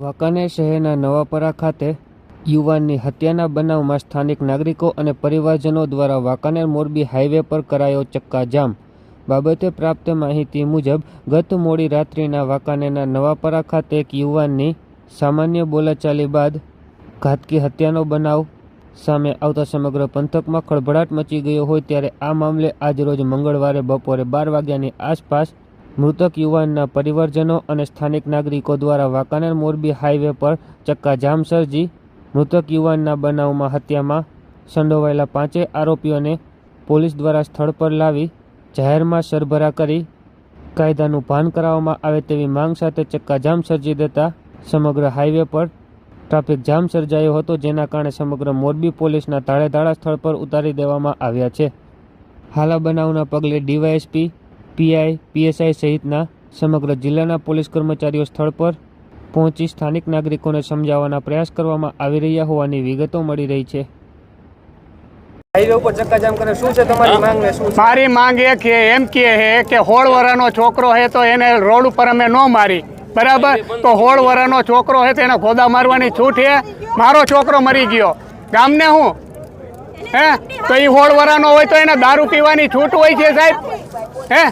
વાંકાનેર શહેરના નવાપરા ખાતે યુવાનની હત્યાના બનાવમાં સ્થાનિક નાગરિકો અને પરિવારજનો દ્વારા વાંકાનેર મોરબી હાઈવે પર કરાયો ચક્કાજામ. બાબતે પ્રાપ્ત માહિતી મુજબ, ગત મોડી રાત્રિના વાંકાનેરના નવાપરા ખાતે એક યુવાનની સામાન્ય બોલાચાલી બાદ ઘાતકી હત્યાનો બનાવ સામે આવતા સમગ્ર પંથકમાં ખળભળાટ મચી ગયો હોય ત્યારે આ મામલે આજરોજ મંગળવારે બપોરે બાર વાગ્યાની આસપાસ મૃતક યુવાનના પરિવારજનો અને સ્થાનિક નાગરિકો દ્વારા વાંકાનેર મોરબી હાઈવે પર ચક્કાજામ સર્જી મૃતક યુવાનના બનાવમાં હત્યામાં સંડોવાયેલા પાંચેય આરોપીઓને પોલીસ દ્વારા સ્થળ પર લાવી જાહેરમાં સરભરા કરી કાયદાનું ભાન કરાવવામાં આવે તેવી માંગ સાથે ચક્કાજામ સર્જી દેતા સમગ્ર હાઈવે પર ટ્રાફિક જામ સર્જાયો હતો, જેના કારણે સમગ્ર મોરબી પોલીસના તાળેધાળા સ્થળ પર ઉતારી દેવામાં આવ્યા છે. હાલા બનાવના પગલે ડીવાયએસપી પીઆઈ પીએસઆઈ સહિતના સમગ્ર જિલ્લાના પોલીસ કર્મચારીઓ સ્થળ પર પહોંચી સ્થાનિક નાગરિકોને સમજાવવાના પ્રયાસ કરવામાં આવી રહ્યા હોવાની વિગતો મળી રહી છે. હાઈવે ઉપર ચક્કાજામ કરે શું છે તમારી માંગ ને શું મારી માંગ એ કે એમ કે હે કે હોળ વરાનો છોકરો હે તો એને રોડ ઉપર અમે ન મારી. બરાબર? તો હોળ વરાનો છોકરો હે તો એને ખોદા મારવાની છૂટ હે મારો છોકરો મરી ગયો. ગામને હું? હે? તો એ હોળ વરાનો હોય તો એને દારૂ પીવાની છૂટ હોય છે સાહેબ. હે?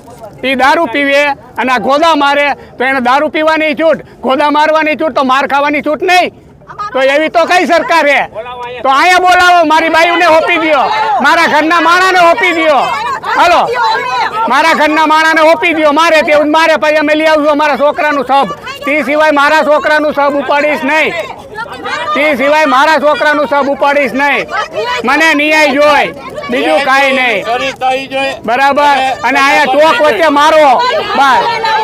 એ દારૂ પીવે અને આ ગોદા મારે, તો એને દારૂ પીવાની છૂટ. ગોદા મારવાની છૂટ તો માર ખાવાની છૂટ નહીં. તો એવી તો કઈ સરકાર હે? તો અહીંયા બોલાવો, મારી બાયુને હોપી દો મારા ઘરના માણાને હોપી દ્યો. હલો. મારા ઘરના માણાને હોપી દો મારે તેવું મારે પછી અમે લઈ આવજો મારા છોકરાનું સબ તે સિવાય મારા છોકરાનું સબ ઉપાડીશ નહીં. તે સિવાય મારા છોકરાનું સબ ઉપાડીશ નહીં. મને ન્યાય જોઈ બીજું કાંઈ નહીં. બરાબર. અને અહીંયા ચોક વચ્ચે મારો. બસ.